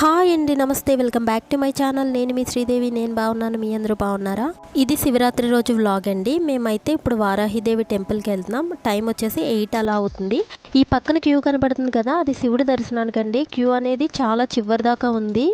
Hi అండి namaste welcome back to my channel. నేను మీ శ్రీదేవి నేను బాగున్నాను మీ అందరూ బాగున్నారా? ఇది శివరాత్రి రోజు వ్లాగ్ అండి. మేమైతే ఇప్పుడు వారాహిదేవి టెంపుల్కి వెళ్తున్నాం. టైం వచ్చేసి ఎయిట్ అలా అవుతుంది. ఈ పక్కన క్యూ కనబడుతుంది కదా అది శివుడి దర్శనానికండి. క్యూ అనేది చాలా చివరి దాకా ఉంది.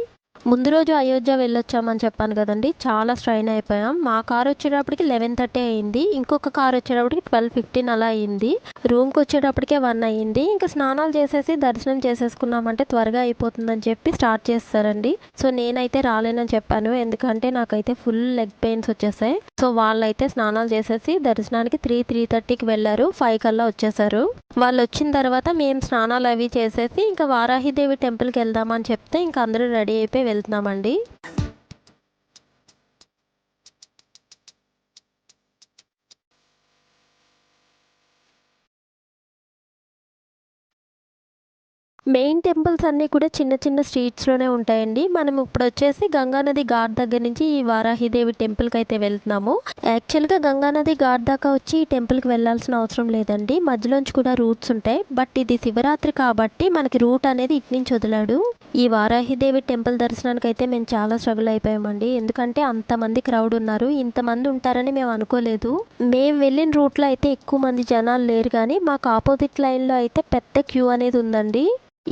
ముందు రోజు అయోధ్య వెళ్ళొచ్చామని చెప్పాను కదండి. చాలా స్ట్రైన్ అయిపోయాం. మా కార్ వచ్చేటప్పటికి లెవెన్ థర్టీ అయింది. ఇంకొక కార్ వచ్చేటప్పటికి ట్వెల్వ్ ఫిఫ్టీన్ అలా అయింది. రూమ్కి వచ్చేటప్పటికే వన్ అయ్యింది ఇంకా స్నానాలు చేసేసి దర్శనం చేసేసుకున్నామంటే త్వరగా అయిపోతుందని చెప్పి స్టార్ట్ చేస్తారండి. సో నేనైతే రాలేనని చెప్పాను. ఎందుకంటే నాకైతే ఫుల్ లెగ్ పెయిన్స్ వచ్చేసాయి. సో వాళ్ళైతే స్నానాలు చేసేసి దర్శనానికి త్రీ త్రీ థర్టీకి వెళ్ళారు. ఫైవ్ కల్లా వచ్చేసారు. వాళ్ళు వచ్చిన తర్వాత మేము స్నానాలు అవి చేసేసి ఇంకా వారాహిదేవి టెంపుల్కి వెళ్దామని చెప్తే ఇంకా అందరూ రెడీ అయిపోయి వెళ్తున్నామండి. మెయిన్ టెంపుల్స్ అన్నీ కూడా చిన్న చిన్న స్ట్రీట్స్లోనే ఉంటాయండి. మనం ఇప్పుడు వచ్చేసి గంగానది ఘాట్ దగ్గర నుంచి ఈ వారాహిదేవి టెంపుల్కి అయితే వెళ్తున్నాము. యాక్చువల్గా గంగానది ఘాట్ దాకా వచ్చి ఈ టెంపుల్కి వెళ్ళాల్సిన అవసరం లేదండి. మధ్యలోంచి కూడా రూట్స్ ఉంటాయి. బట్ ఇది శివరాత్రి కాబట్టి మనకి రూట్ అనేది ఇటు నుంచి వదిలాడు. ఈ వారాహిదేవి టెంపుల్ దర్శనానికి అయితే మేము చాలా స్ట్రగుల్ అయిపోయామండి. ఎందుకంటే అంతమంది క్రౌడ్ ఉన్నారు. ఇంతమంది ఉంటారని మేము అనుకోలేదు. మేము వెళ్ళిన రూట్లో అయితే ఎక్కువ మంది జనాలు లేరు కానీ మాకు ఆపోజిట్ లైన్లో అయితే పెద్ద క్యూ అనేది ఉందండి.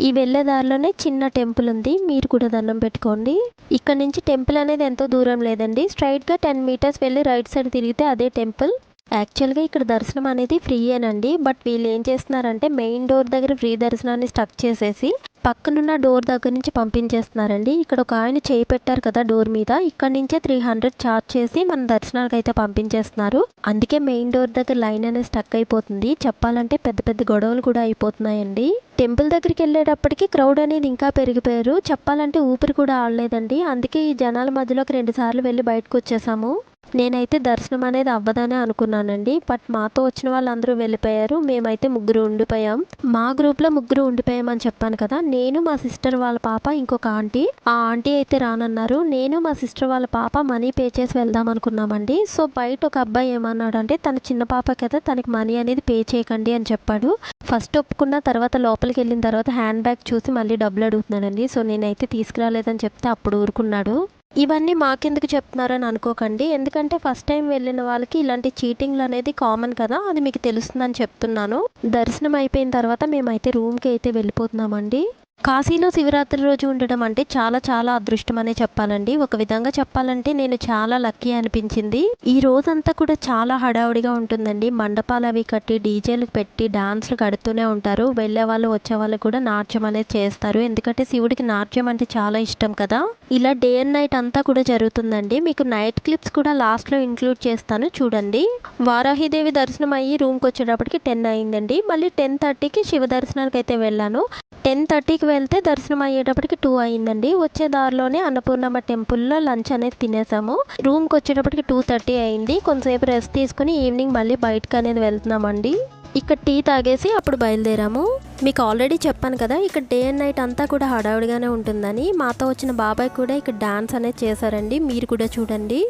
ఈ వెళ్ళే దారిలోనే చిన్న టెంపుల్ ఉంది. మీరు కూడా దండం పెట్టుకోండి. ఇక్కడ నుంచి టెంపుల్ అనేది ఎంతో దూరం లేదండి. స్ట్రైట్గా టెన్ మీటర్స్ వెళ్ళి రైట్ సైడ్ తిరిగితే అదే టెంపుల్. యాక్చువల్గా ఇక్కడ దర్శనం అనేది ఫ్రీయేనండి. బట్ వీళ్ళు ఏం చేస్తున్నారంటే మెయిన్ డోర్ దగ్గర ఫ్రీ దర్శనాన్ని స్టక్ చేసేసి పక్కనున్న డోర్ దగ్గర నుంచి పంపించేస్తున్నారండి. ఇక్కడ ఒక ఆయన చేయి పెట్టారు కదా డోర్ మీద. ఇక్కడ నుంచే త్రీ హండ్రెడ్ ఛార్జ్ చేసి మన దర్శనానికి అయితే పంపించేస్తున్నారు. అందుకే మెయిన్ డోర్ దగ్గర లైన్ అనేది స్టక్ అయిపోతుంది. చెప్పాలంటే పెద్ద పెద్ద గొడవలు కూడా అయిపోతున్నాయండి. టెంపుల్ దగ్గరికి వెళ్ళేటప్పటికి క్రౌడ్ అనేది ఇంకా పెరిగిపోయారు. చెప్పాలంటే ఊపిరి కూడా ఆడలేదండి. అందుకే ఈ జనాల మధ్యలోకి రెండు సార్లు వెళ్ళి బయటకు వచ్చేసాము. నేనైతే దర్శనం అనేది అవ్వదనే అనుకున్నానండి. బట్ మాతో వచ్చిన వాళ్ళందరూ వెళ్ళిపోయారు. మేమైతే ముగ్గురు ఉండిపోయాం. మా గ్రూప్లో ముగ్గురు ఉండిపోయామని చెప్పాను కదా! నేను మా సిస్టర్ వాళ్ళ పాప ఇంకొక ఆంటీ. ఆ ఆంటీ అయితే రానన్నారు. నేను మా సిస్టర్ వాళ్ళ పాప మనీ పే చేసి వెళ్దాం అనుకున్నామండి. సో బయట ఒక అబ్బాయి ఏమన్నాడంటే తన చిన్న పాప కదా తనకి మనీ అనేది పే చేయకండి అని చెప్పాడు. ఫస్ట్ ఒప్పుకున్న తర్వాత లోపలికి వెళ్ళిన తర్వాత హ్యాండ్ బ్యాగ్ చూసి మళ్ళీ డబ్బులు అడుగుతున్నాడండి సో నేనైతే తీసుకురాలేదని చెప్తే అప్పుడు ఊరుకున్నాడు. ఇవన్నీ మాకెందుకు చెప్తున్నారని అనుకోకండి. ఎందుకంటే ఫస్ట్ టైం వెళ్ళిన వాళ్ళకి ఇలాంటి చీటింగ్లు అనేది కామన్ కదా అది మీకు తెలుస్తుందని చెప్తున్నాను. దర్శనం అయిపోయిన తర్వాత మేమైతే రూమ్కి అయితే వెళ్ళిపోతున్నామండి. కాశీలో శివరాత్రి రోజు ఉండడం అంటే చాలా చాలా అదృష్టం అనే చెప్పాలండి. ఒక విధంగా చెప్పాలంటే నేను చాలా లక్కీ అనిపించింది. ఈ రోజంతా కూడా చాలా హడావుడిగా ఉంటుందండి. మండపాలు అవి కట్టి డీజేలు పెట్టి డాన్స్లు కడుతూనే ఉంటారు. వెళ్ళే వాళ్ళు వచ్చే వాళ్ళు కూడా నాట్యం అనేది చేస్తారు. ఎందుకంటే శివుడికి నాట్యం అంటే చాలా ఇష్టం కదా. ఇలా డే అండ్ నైట్ అంతా కూడా జరుగుతుందండి. మీకు నైట్ క్లిప్స్ కూడా లాస్ట్లో ఇంక్లూడ్ చేస్తాను. చూడండి. వారాహిదేవి దర్శనం అయ్యి రూమ్కి వచ్చేటప్పటికి టెన్ అయిందండి. మళ్ళీ టెన్ థర్టీకి శివ దర్శనానికి అయితే వెళ్ళాను. టెన్ థర్టీకి వెళ్తే దర్శనం అయ్యేటప్పటికి టూ అయిందండి. వచ్చే దారిలోనే అన్నపూర్ణమ్మ టెంపుల్లో లంచ్ అనేది తినేసాము. రూమ్కి వచ్చేటప్పటికి టూ థర్టీ అయింది. కొంతసేపు రెస్ట్ తీసుకుని ఈవినింగ్ మళ్ళీ బయటకు అనేది వెళ్తున్నామండి. ఇక్కడ టీ తాగేసి అప్పుడు బయలుదేరాము. మీకు ఆల్రెడీ చెప్పాను కదా ఇక్కడ డే అండ్ నైట్ అంతా కూడా హడావుడిగానే ఉంటుందని. మాతో వచ్చిన బాబాయ్ కూడా ఇక్కడ డాన్స్ అనేది చేశారండి. మీరు కూడా చూడండి.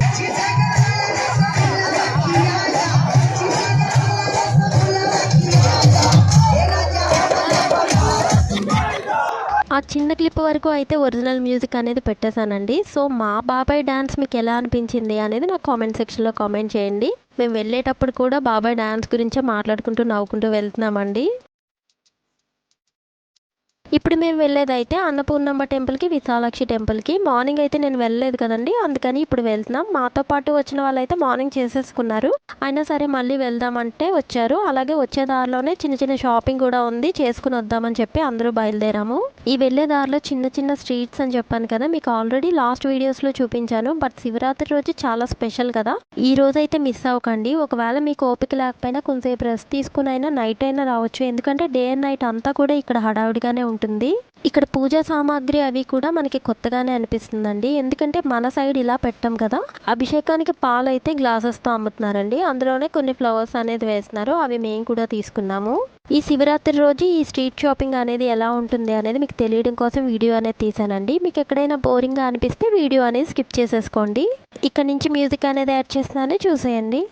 చిన్న క్లిప్ వరకు అయితే ఒరిజినల్ మ్యూజిక్ అనేది పెట్టేశానండి. సో మా బాబాయ్ డ్యాన్స్ మీకు ఎలా అనిపించింది అనేది నాకు కామెంట్ సెక్షన్లో కామెంట్ చేయండి. మేము వెళ్ళేటప్పుడు కూడా బాబాయ్ డ్యాన్స్ గురించే మాట్లాడుకుంటూ నవ్వుకుంటూ వెళ్తున్నామండి. ఇప్పుడు మేము వెళ్ళేదైతే అన్నపూర్ణమ్మ టెంపుల్కి విశాలాక్షి టెంపుల్కి. మార్నింగ్ అయితే నేను వెళ్ళలేదు కదండి. అందుకని ఇప్పుడు వెళ్తున్నాం. మాతో పాటు వచ్చిన వాళ్ళైతే మార్నింగ్ చేసేసుకున్నారు. అయినా సరే మళ్ళీ వెళ్దామంటే వచ్చారు. అలాగే వచ్చే దారిలోనే చిన్న చిన్న షాపింగ్ కూడా ఉంది. చేసుకుని వద్దామని చెప్పి అందరూ బయలుదేరాము. ఈ వెళ్ళే దారిలో చిన్న చిన్న స్ట్రీట్స్ అని చెప్పాను కదా మీకు ఆల్రెడీ లాస్ట్ వీడియోస్లో చూపించాను. బట్ శివరాత్రి రోజు చాలా స్పెషల్ కదా. ఈ రోజు అయితే మిస్ అవ్వకండి. ఒకవేళ మీకు ఓపిక లేకపోయినా కొంతసేపు రెస్ట్ తీసుకుని అయినా నైట్ అయినా రావచ్చు. ఎందుకంటే డే అండ్ నైట్ అంతా కూడా ఇక్కడ హడావుడిగానే ఉంటుంది ఉంటుంది. ఇక్కడ పూజా సామాగ్రి అవి కూడా మనకి కొత్తగానే అనిపిస్తుందండి. ఎందుకంటే మన సైడ్ ఇలా పెట్టాం కదా అభిషేకానికి పాలు అయితే గ్లాసెస్తో అమ్ముతున్నారండి. అందులోనే కొన్ని ఫ్లవర్స్ అనేది వేస్తున్నారు. అవి మేము కూడా తీసుకున్నాము. ఈ శివరాత్రి రోజు ఈ స్ట్రీట్ షాపింగ్ అనేది ఎలా ఉంటుంది అనేది మీకు తెలియడం కోసం వీడియో అనేది తీసానండి. మీకు ఎక్కడైనా బోరింగ్గా అనిపిస్తే వీడియో అనేది స్కిప్ చేసేసుకోండి. ఇక్కడ నుంచి మ్యూజిక్ అనేది యాడ్ చేస్తున్నానే చూసేయండి.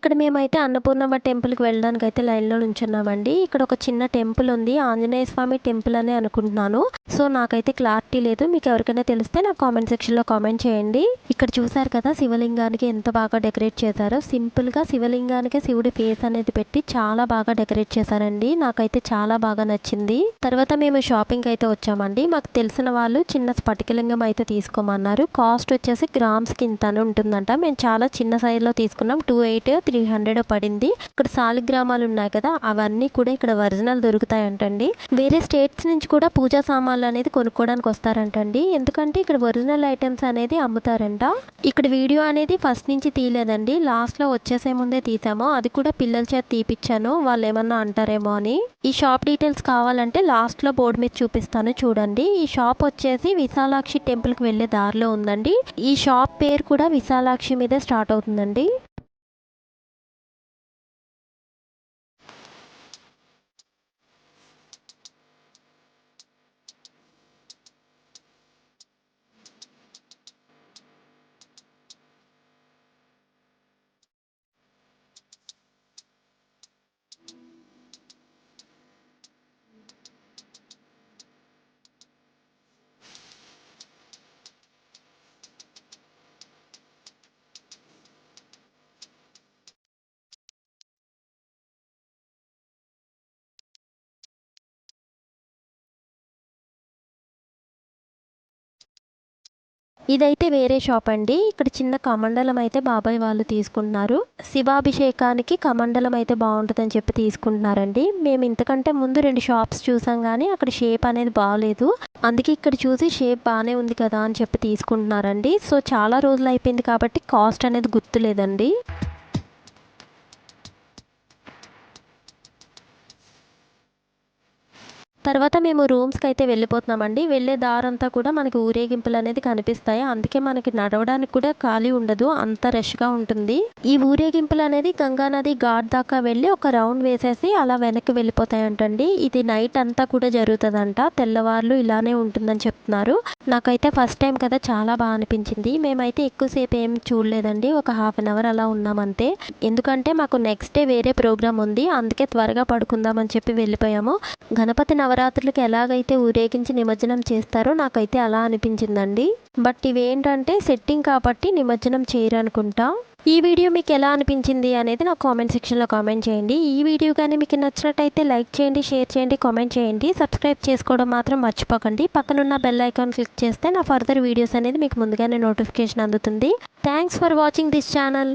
ఇక్కడ మేమైతే అన్నపూర్ణమ్మ టెంపుల్కి వెళ్ళడానికి అయితే లైన్లో నుంచున్నామండి. ఇక్కడ ఒక చిన్న టెంపుల్ ఉంది. ఆంజనేయ స్వామి టెంపుల్ అనే అనుకుంటున్నాను. సో నాకైతే క్లారిటీ లేదు. మీకు ఎవరికైనా తెలిస్తే నాకు కామెంట్ సెక్షన్లో కామెంట్ చేయండి. ఇక్కడ చూసారు కదా శివలింగానికి ఎంత బాగా డెకరేట్ చేశారో. సింపుల్గా శివలింగానికి శివుడి ఫేస్ అనేది పెట్టి చాలా బాగా డెకరేట్ చేశారండి. నాకైతే చాలా బాగా నచ్చింది. తర్వాత మేము షాపింగ్ అయితే వచ్చామండి. మాకు తెలిసిన వాళ్ళు చిన్న స్ఫటికలింగం అయితే తీసుకోమన్నారు. కాస్ట్ వచ్చేసి గ్రామ్స్కి ఇంత అని ఉంటుందంట. మేము చాలా చిన్న సైజులో తీసుకున్నాం. టూ ఎయిట్ త్రీ హండ్రెడ్ పడింది. ఇక్కడ సాలిగ్రామాలు ఉన్నాయి కదా అవన్నీ కూడా ఇక్కడ ఒరిజినల్ దొరుకుతాయంటండి. వేరే స్టేట్స్ నుంచి కూడా పూజా సామాన్లు అనేది కొనుక్కోవడానికి వస్తారంటండి. ఎందుకంటే ఇక్కడ ఒరిజినల్ ఐటమ్స్ అనేది అమ్ముతారంట. ఇక్కడ వీడియో అనేది ఫస్ట్ నుంచి తీయలేదండి. లాస్ట్లో వచ్చేసే ముందే తీసాము. అది కూడా పిల్లల చేత తీపిచ్చాను. వాళ్ళు ఏమన్నా అంటారేమో అని. ఈ షాప్ డీటెయిల్స్ కావాలంటే లాస్ట్లో బోర్డు మీద చూపిస్తాను చూడండి. ఈ షాప్ వచ్చేసి విశాలాక్షి టెంపుల్కి వెళ్ళే దారిలో ఉందండి. ఈ షాప్ పేరు కూడా విశాలాక్షి మీదే స్టార్ట్ అవుతుందండి. ఇదైతే వేరే షాప్ అండి. ఇక్కడ చిన్న కమండలం అయితే బాబాయ్ వాళ్ళు తీసుకుంటున్నారు. శివాభిషేకానికి కమండలం అయితే బాగుంటుందని చెప్పి తీసుకుంటున్నారండి. మేము ఇంతకంటే ముందు రెండు షాప్స్ చూసాం కానీ అక్కడ షేప్ అనేది బాగాలేదు అందుకే ఇక్కడ చూసి షేప్ బాగానే ఉంది కదా అని చెప్పి తీసుకుంటున్నారండి. సో చాలా రోజులు అయిపోయింది కాబట్టి కాస్ట్ అనేది గుర్తులేదండి. తర్వాత మేము రూమ్స్కి అయితే వెళ్ళిపోతున్నామండి. వెళ్ళే దారంతా కూడా మనకి ఊరేగింపులు అనేది కనిపిస్తాయి. అందుకే మనకి నడవడానికి కూడా ఖాళీ ఉండదు. అంత రష్గా ఉంటుంది. ఈ ఊరేగింపులు అనేది గంగానది ఘాట్ దాకా వెళ్ళి ఒక రౌండ్ వేసేసి అలా వెనక్కి వెళ్ళిపోతాయంటండి. ఇది నైట్ అంతా కూడా జరుగుతుందంట. తెల్లవార్లు ఇలానే ఉంటుందని చెప్తున్నారు. నాకైతే ఫస్ట్ టైం కదా చాలా బాగా అనిపించింది. మేమైతే ఎక్కువసేపు ఏం చూడలేదండి. ఒక హాఫ్ అన్ అవర్ అలా ఉన్నామంతే ఎందుకంటే మాకు నెక్స్ట్ డే వేరే ప్రోగ్రామ్ ఉంది. అందుకే త్వరగా పడుకుందామని చెప్పి వెళ్ళిపోయాము. గణపతి నవరాత్రులకు ఎలాగైతే ఊరేగించి నిమజ్జనం చేస్తారో నాకైతే అలా అనిపించిందండి. బట్ ఇవేంటంటే సెట్టింగ్ కాబట్టి నిమజ్జనం చేయరు అనుకుంటా ఈ వీడియో మీకు ఎలా అనిపించింది అనేది నాకు కామెంట్ సెక్షన్లో కామెంట్ చేయండి. ఈ వీడియో కానీ మీకు నచ్చినట్టయితే లైక్ చేయండి షేర్ చేయండి కామెంట్ చేయండి. సబ్స్క్రైబ్ చేసుకోవడం మాత్రం మర్చిపోకండి. పక్కనున్న బెల్ ఐకాన్ క్లిక్ చేస్తే నా ఫర్దర్ వీడియోస్ అనేది మీకు ముందుగానే నోటిఫికేషన్ అందుతుంది. Thanks for watching this channel